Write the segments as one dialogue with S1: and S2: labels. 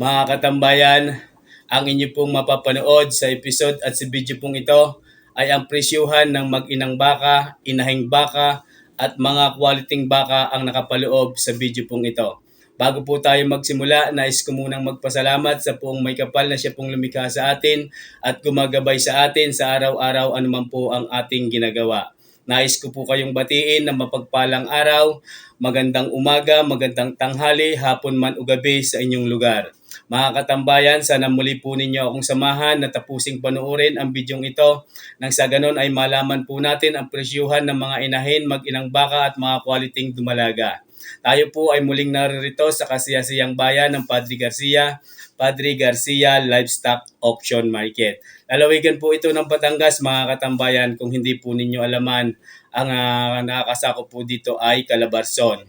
S1: Mga katambayan, ang inyo pong mapapanood sa episode at sa video pong ito ay ang presyuhan ng mag-inang baka, inahing baka, at mga qualityng baka ang nakapaloob sa video pong ito. Bago po tayo magsimula, nais ko munang magpasalamat sa poong may kapal na siya pong lumikha sa atin at gumagabay sa atin sa araw-araw anuman po ang ating ginagawa. Nais ko po kayong batiin ng mapagpalang araw, magandang umaga, magandang tanghali, hapon man o gabi sa inyong lugar. Mga katambayan, sana muli po ninyo akong samahan na tapusing panoorin ang bidyong ito nang sa ganon ay malaman po natin ang presyuhan ng mga inahin, mag-inang baka at mga kwaliting dumalaga. Tayo po ay muling naririto sa kasiyasiyang bayan ng Padre Garcia, Padre Garcia Livestock Auction Market. Lalawigan po ito ng Batangas mga katambayan kung hindi po ninyo alaman ang uh, nakakasako po dito ay Calabarzon.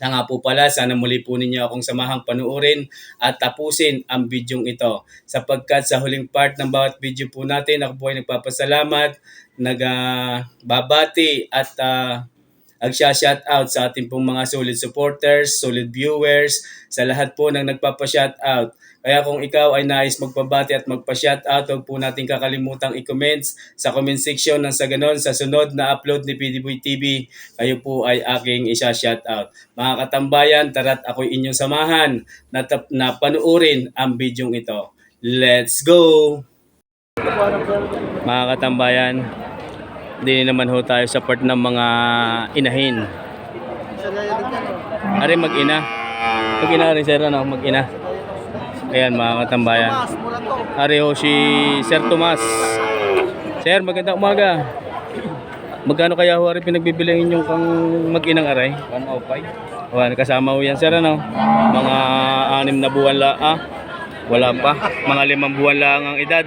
S1: Na nga po pala, sana muli po ninyo akong samahang panuorin at tapusin ang bidyong ito. Sapagkat sa huling part ng bawat video po natin, ako po ay nagpapasalamat, nagbabati at uh, Nagsha-shout out sa ating pong mga solid supporters, solid viewers, sa lahat po ng nagpapa-shout out. Kaya kung ikaw ay nais magpabati at magpa-shout out, huwag po natin kakalimutang i-comments sa comment section nang sa ganon sa sunod na upload ni PDBoy TV, kayo po ay aking isa-shout out. Mga katambayan, tara't ako'y inyong samahan na, na panuorin ang bidyong ito. Let's go! Mga katambayan, hindi naman ho tayo sa part ng mga inahin. Ari mag-ina. Mag-ina rin sir, ano? Mag-ina. Ayan mga katambayan. Ari ho si Sir Tomas. Sir, magandang umaga. Magkano kaya ho ari pinagbibilang inyong kang mag-inang aray? 105. Wala, kasama ho yan sir, ano? Mga anim na buwan la, ah. Wala pa. Mga limang buwan lang ang edad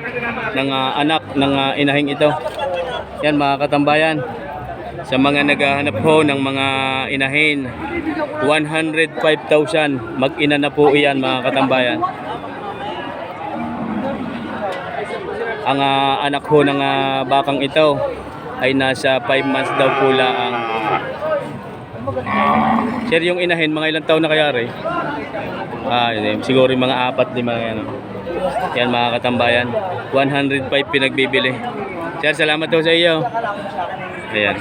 S1: ng ah, anak ng ah, inahing ito. Yan mga katambayan. Sa mga naghahanap ho ng mga inahin, 105,000. Mag-ina na po iyan mga katambayan. Ang ah, anak ho ng ah, bakang ito ay nasa 5 months daw po laang. Sir, yung inahin, mga ilang taon na kaya rin? Ah, yun, siguro yung mga apat di mga ano. Yan mga katambayan. 105 pinagbibili. Sir, salamat po sa iyo. Ayan.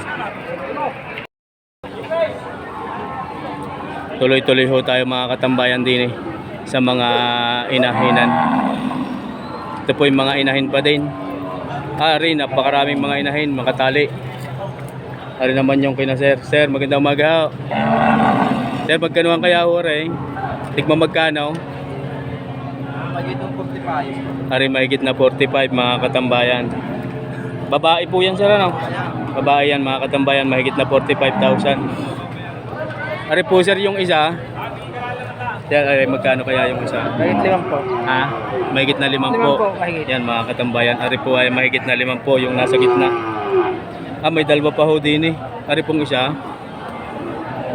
S1: Tuloy-tuloy ho tayo mga katambayan din eh, sa mga inahinan. Ito po yung mga inahin pa din. Ah, rin, napakaraming mga inahin, makatali. Ari naman yung kina sir. Sir, magandang umaga. Sir, magkano ang kaya ho rin? Tikma magkano?
S2: Magitong 45.
S1: Ari mahigit na 45 mga katambayan. Babae po yan sir ano? Babae yan mga katambayan mahigit na 45,000. Ari po sir yung isa. Yan, ari, magkano kaya yung isa?
S2: Mahigit limang po.
S1: Ha? Mahigit na limang
S2: Limang
S1: po.
S2: po, mahigit.
S1: Yan mga katambayan. Ari po ay mahigit na limang po yung nasa gitna. Ah, may dalawa pa ho din eh. Ari pong isa.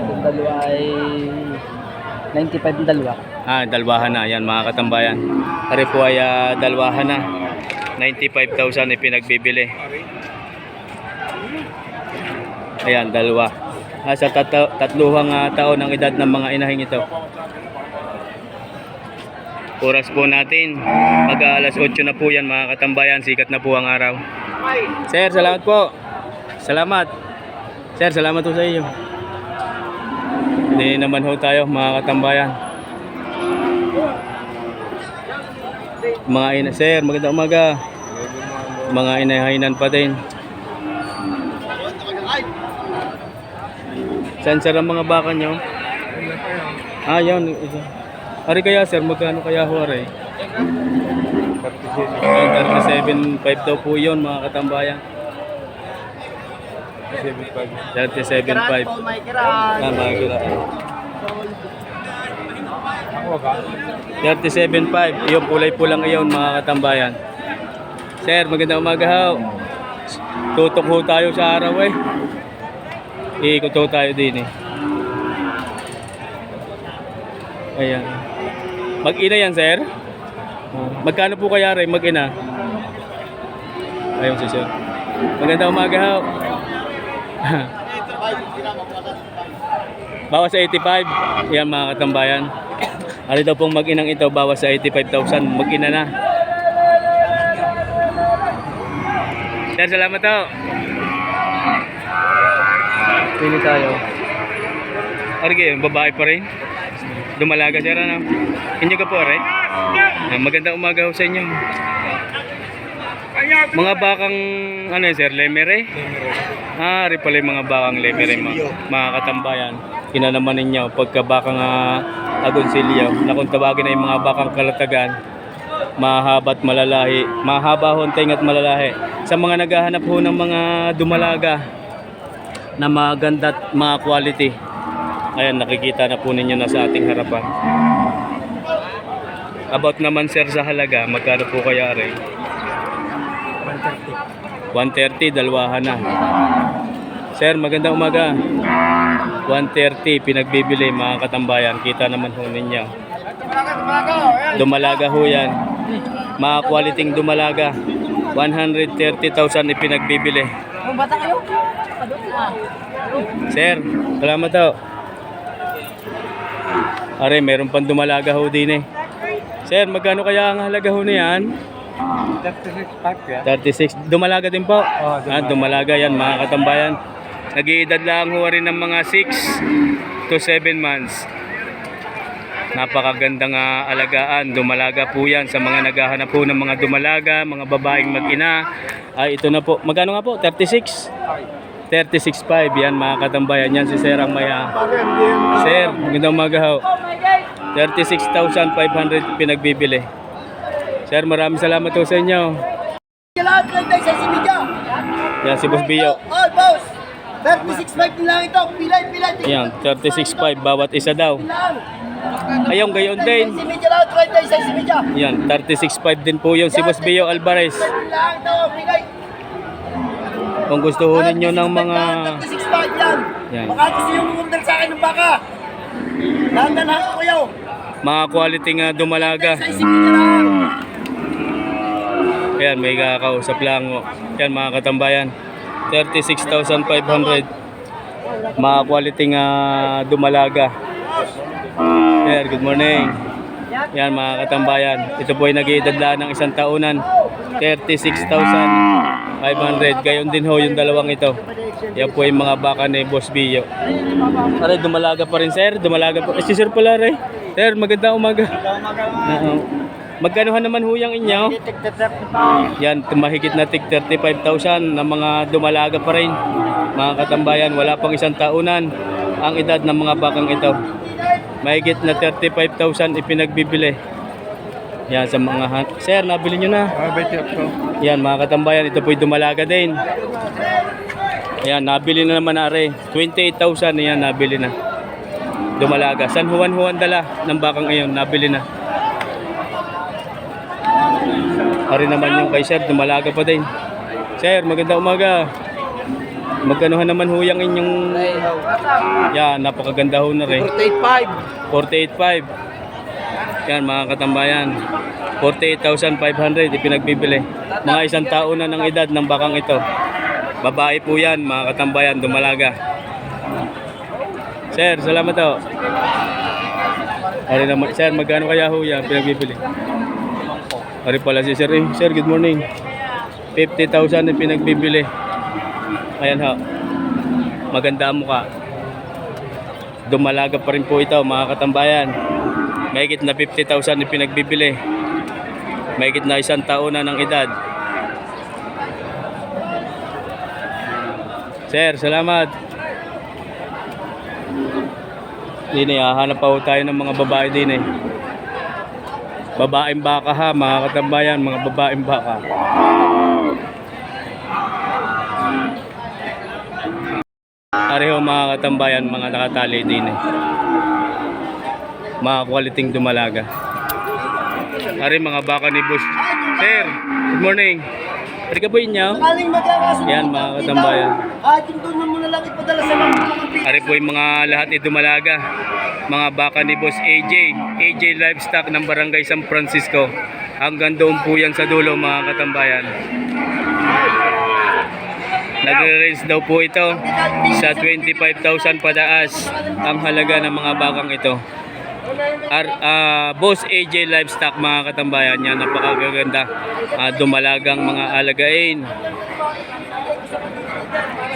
S2: Yung dalawa ay 95 yung dalawa.
S1: Ah, dalwahan na. Yan mga katambayan. Ari po ay ah, dalwahan na. 95,000 ay pinagbibili. Ayan, dalawa. Ah, sa tat- tatluhang ah, taon ng edad ng mga inahing ito. Oras po natin. Mag alas 8 na po yan mga katambayan. Sikat na po ang araw. Sir, salamat po. Salamat. Sir, salamat po sa iyo. Hindi naman ho tayo mga katambayan. Mga ina, sir, magandang umaga. Mga inahinan pa din. Saan sir ang mga baka nyo? Ah. Ito. Ari kaya sir, magkano kaya ho ari? 37.5 daw po yun mga katambayan. 37.5.
S2: may kiran.
S1: Tama, gila. 37.5. Yung kulay pulang iyon mga katambayan. Sir, magandang umaga ho. Tutok ho tayo sa araw eh. Iikot ho tayo din eh. Ayan. Mag-ina yan, sir? Magkano po kaya rin mag-ina? Ayun si sir. Magandang umaga ho. Bawas sa 85. Yan mga katambayan. Ano daw pong mag-inang ito, bawas sa 85,000. Mag-ina na. Sir, salamat to.
S2: Pili tayo.
S1: Arge, babae pa rin. Dumalaga siya ano? Inyo ka po, re? Ah, magandang umaga sa inyo. Mga bakang, ano yun, sir, lemere? Ah, rin pala yung mga bakang lemere, mga, mga katambayan. Kina naman ninyo, pagka bakang uh, agonsilyo, na kung tawagin ay mga bakang kalatagan, mahaba at malalahi, mahaba ho ang tenga at malalahi. Sa mga naghahanap ho ng mga dumalaga, na maganda at mga quality, Ayan, nakikita na po ninyo na sa ating harapan. About naman sir sa halaga, magkano po kaya rin? 130, dalawahan na. Sir, magandang umaga. 130, pinagbibili mga katambayan. Kita naman ho ninyo. Dumalaga ho yan. Mga quality dumalaga. 130,000 ipinagbibili.
S2: Bata kayo?
S1: Sir, salamat daw. Are, meron pang dumalaga ho din eh. Sir, magkano kaya ang halaga ho niyan?
S2: 36 pack yan.
S1: 36. Dumalaga din po. Ah, dumalaga yan, mga katambayan. Nag-iedad lang ho rin ng mga 6 to 7 months. Napakagandang ah, alagaan. Dumalaga po yan sa mga naghahanap po ng mga dumalaga, mga babaeng mag-ina. Ay, ito na po. Magkano nga po? 36? 36.5 yan mga katambayan yan si Sir ang maya. Sir, magandang umaga ho. 36,500 pinagbibili. Sir, maraming salamat po sa inyo.
S3: Lahat lang tayo sa simidya.
S1: Yan si Boss Bio.
S3: All boss. 36.5 lang ito. Pilay, pilay.
S1: Yan, 36.5 bawat isa daw.
S3: Lang.
S1: Ayun, gayon din.
S3: Lang. Sa simidya.
S1: Yan, 36.5 din po yung si Boss Bio Alvarez. Kung gusto ho ninyo ng mga
S3: 36.5 yan.
S1: Yan.
S3: Baka gusto yung umundal sa akin ng baka. Dahan-dahan ko kayo.
S1: mga quality nga dumalaga.
S3: Sa simidya lang.
S1: Yan, may kakausap lang. ho. Yan, mga katambayan. 36,500. Mga quality nga dumalaga. Sir, good morning. Yan, mga katambayan. Ito po ay nag-iedad lang ng isang taunan. 36,500. Gayon din ho yung dalawang ito. Yan po yung mga baka ni Boss Bio. Aray, dumalaga pa rin, sir. Dumalaga pa. Eh, si sir pala, rin. Sir, magandang umaga. Oo. Magkanohan naman ho yung inyo? Yan, tumahigit na tig 35,000 na mga dumalaga pa rin. Mga katambayan, wala pang isang taunan ang edad ng mga bakang ito. Mahigit na 35,000 ipinagbibili. Yan sa mga han- Sir, nabili nyo na.
S2: Ah.
S1: Yan, mga katambayan, ito po'y dumalaga din. Yan, nabili na naman are. 28,000 yan, nabili na. Dumalaga. San Juan Juan dala ng bakang ngayon, nabili na. Ari naman yung kay Sir, dumalaga pa din. Sir, maganda umaga. Magkanohan naman huyang inyong... Yan, napakaganda ho na rin.
S3: 48.5.
S1: 48.5. Yan mga katambayan. 48,500 ipinagbibili. Mga isang taon na ng edad ng bakang ito. Babae po yan mga katambayan, dumalaga. Sir, salamat ho. Ari naman, sir, magkano kaya ho yan pinagbibili? Ari pala si sir. Eh, sir, good morning. 50,000 na pinagbibili. Ayan ho. Maganda ang mukha. Dumalaga pa rin po ito mga katambayan. Mahigit na 50,000 na pinagbibili. Mahigit na isang taon na ng edad. Sir, salamat. Din eh, hahanap pa tayo ng mga babae din eh. Babaeng baka ha, mga katambayan, mga babaeng baka. Pareho mga katambayan, mga nakatali din eh. Mga quality dumalaga. Ari mga baka ni Boss. Sir, good morning. Ari ka po inyo?
S3: Aling magkakasunod.
S1: Yan, mga katambayan.
S3: At yung doon na lang ipadala sa mga
S1: Ari po yung mga lahat ni dumalaga. Mga baka ni Boss AJ. AJ Livestock ng Barangay San Francisco. Hanggang doon po yan sa dulo mga katambayan. Nagre-range daw po ito sa 25,000 padaas ang halaga ng mga bakang ito. Ar- ah, Boss AJ Livestock mga katambayan yan. Napakagaganda. Ah, dumalagang mga alagain.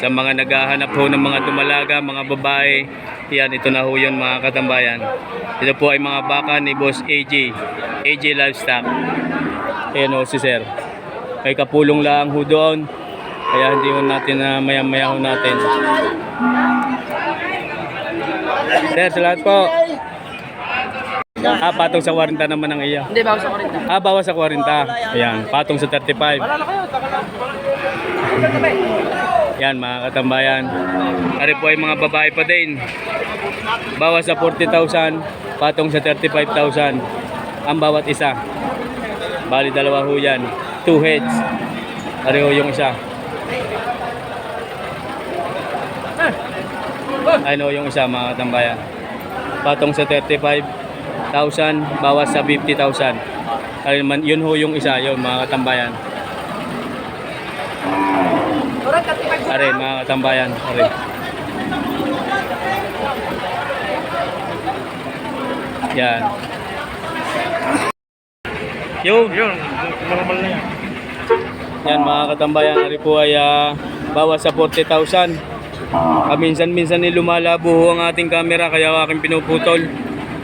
S1: Sa mga naghahanap ho ng mga dumalaga, mga babae. Yan, ito na ho yun mga katambayan. Ito po ay mga baka ni Boss AJ. AJ Livestock. Ayan ho si Sir. May kapulong lang ho doon. Kaya hindi ho natin na maya-maya ho natin. Sir, salamat po. Ah, patong sa 40 naman ang iya.
S2: Hindi, bawas ako rin.
S1: Ah, bawas sa 40. Ayan, patong sa 35.
S2: Wala na kayo, taka lang.
S1: Yan, mga katambayan. Ari po ay mga babae pa din. Bawas sa 40,000, patong sa 35,000. Ang bawat isa. Bali, dalawa ho yan. Two heads. Ari ho yung isa. Ano yung isa, mga katambayan. Patong sa 35,000, bawas sa 50,000. Ari man, yun ho yung isa, yun mga katambayan. Are, mga katambayan. Are. Yan. Yung,
S2: Yun, normal na yan.
S1: yan mga katambayan. Ari po ay ah, bawas sa 40,000. Ah, minsan-minsan ni lumalabo ho ang ating camera kaya aking pinuputol.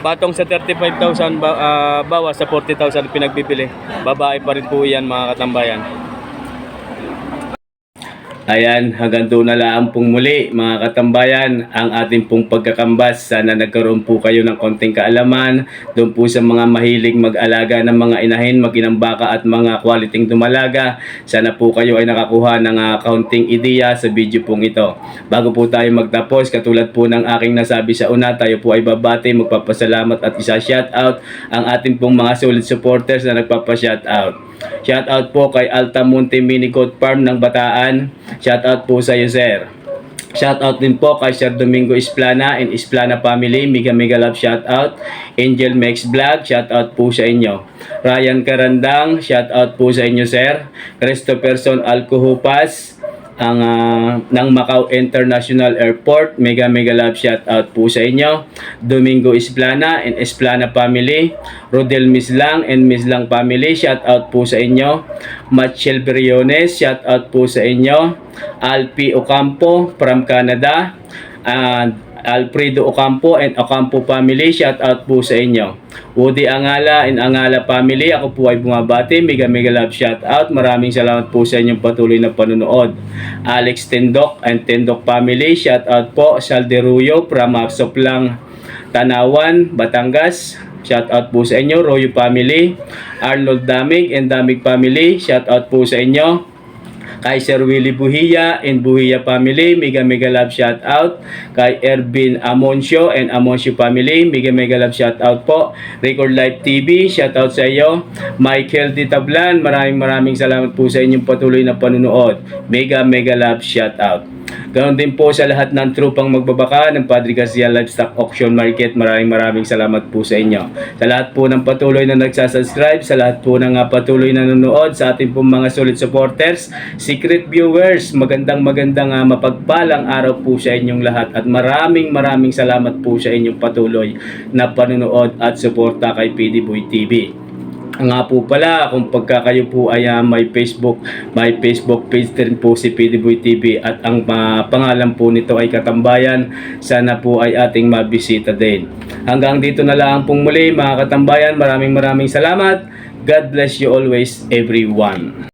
S1: Patong sa 35,000 ba, ah, bawas sa 40,000 pinagbibili. Babae pa rin po yan mga katambayan. Ayan, hanggang doon na lang pong muli mga katambayan ang ating pong pagkakambas. Sana nagkaroon po kayo ng konting kaalaman doon po sa mga mahilig mag-alaga ng mga inahin, maginang baka at mga quality dumalaga. Sana po kayo ay nakakuha ng uh, kaunting ideya sa video pong ito. Bago po tayo magtapos, katulad po ng aking nasabi sa una, tayo po ay babati, magpapasalamat at isa shoutout ang ating pong mga solid supporters na nagpapa-shoutout. Shoutout po kay Altamonte Mini Goat Farm ng Bataan. Shoutout po sa iyo, sir. Shoutout din po kay Sir Domingo Isplana and Isplana family. Mega mega love shoutout. Angel Max Vlog, shoutout po sa inyo. Ryan Karandang, shoutout po sa inyo, sir. Christopherson Alcohupas, ang ah, ng Macau International Airport. Mega mega love shout out po sa inyo. Domingo Esplana and Esplana family. Rodel Mislang and Mislang family. Shout out po sa inyo. Machel Briones. Shout out po sa inyo. Alpi Ocampo from Canada. And Alfredo Ocampo and Ocampo family, shout out po sa inyo. Woody Angala and Angala family, ako po ay bumabati. Mega mega love shout out. Maraming salamat po sa inyong patuloy na panonood. Alex Tendok and Tendok family, shout out po. Salderuyo from Soplang Tanawan, Batangas. Shout out po sa inyo, Royo family. Arnold Damig and Damig family, shout out po sa inyo kay Sir Willie Buhiya and Buhiya family, mega mega love shout out. Kay Ervin Amoncio and Amoncio family, mega mega love shout out po. Record Live TV, shout out sa iyo. Michael Di Tablan, maraming maraming salamat po sa inyong patuloy na panunood. Mega mega love shout out. Ganon din po sa lahat ng trupang magbabaka ng Padre Garcia Livestock Auction Market. Maraming maraming salamat po sa inyo. Sa lahat po ng patuloy na nagsasubscribe, sa lahat po ng patuloy na nanonood, sa ating pong mga solid supporters, secret viewers, magandang magandang uh, mapagpalang araw po sa inyong lahat at maraming maraming salamat po sa inyong patuloy na panonood at suporta kay PD Boy TV. Nga po pala, kung pagka kayo po ay ah, may Facebook, may Facebook page din po si PDBoy TV at ang ah, pangalan po nito ay Katambayan. Sana po ay ating mabisita din. Hanggang dito na lang pong muli mga Katambayan. Maraming maraming salamat. God bless you always everyone.